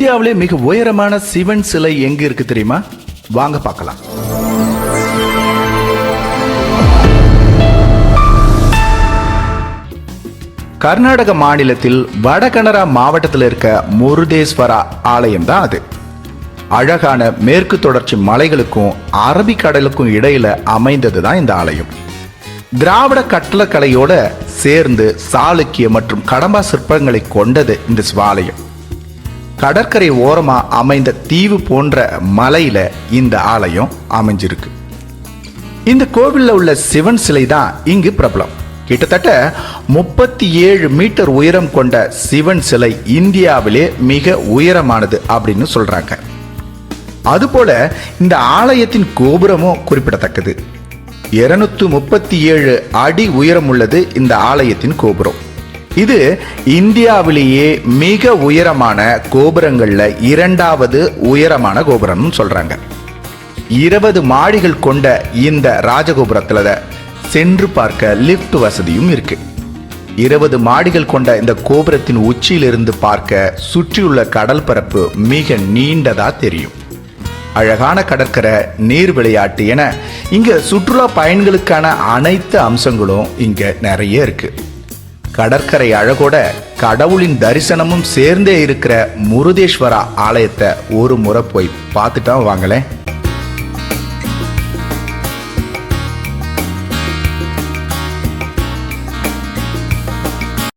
இந்தியாவிலே மிக உயரமான சிவன் சிலை எங்க இருக்கு தெரியுமா? வாங்க பார்க்கலாம். கர்நாடக மாநிலத்தில் வடகனரா மாவட்டத்தில் இருக்க முருதேஸ்வரா ஆலயம் தான் அது. அழகான மேற்கு தொடர்ச்சி மலைகளுக்கும் அரபிக்கடலுக்கும் இடையில அமைந்தது தான் இந்த ஆலயம். திராவிட கட்டளக்கலையோட சேர்ந்து சாளுக்கிய மற்றும் கடம்பா சிற்பங்களை கொண்டது இந்த சிவாலயம். கடற்கரை ஓரமாக அமைந்த தீவு போன்ற மலையில் இந்த ஆலயம் அமைஞ்சிருக்கு. இந்த கோவிலில் உள்ள சிவன் சிலை தான் இங்கு பிரபலம். கிட்டத்தட்ட முப்பத்தி ஏழு மீட்டர் உயரம் கொண்ட சிவன் சிலை இந்தியாவிலே மிக உயரமானது அப்படின்னு சொல்றாங்க. அதுபோல இந்த ஆலயத்தின் கோபுரமும் குறிப்பிடத்தக்கது. இருநூத்து முப்பத்தி ஏழு அடி உயரம் உள்ளது இந்த ஆலயத்தின் கோபுரம். இது இந்தியாவிலேயே மிக உயரமான கோபுரங்கள்ல இரண்டாவது உயரமான கோபுரம்னு சொல்றாங்க. இருபது மாடிகள் கொண்ட இந்த ராஜகோபுரத்தில் சென்று பார்க்க லிஃப்ட் வசதியும் இருக்கு. இருபது மாடிகள் கொண்ட இந்த கோபுரத்தின் உச்சியிலிருந்து பார்க்க சுற்றியுள்ள கடல் பரப்பு மிக நீண்டதா தெரியும். அழகான கடற்கரை நீர் விளையாட்டு என இங்க சுற்றுலா பயணிகளுக்கான அனைத்து அம்சங்களும் இங்க நிறைய இருக்குது கடற்கரை அழகோட கடவுளின் தரிசனமும் சேர்ந்தே இருக்கிற முருதேஸ்வரா ஆலயத்தை ஒரு முறை போய் பார்த்துட்டா வாங்களேன்.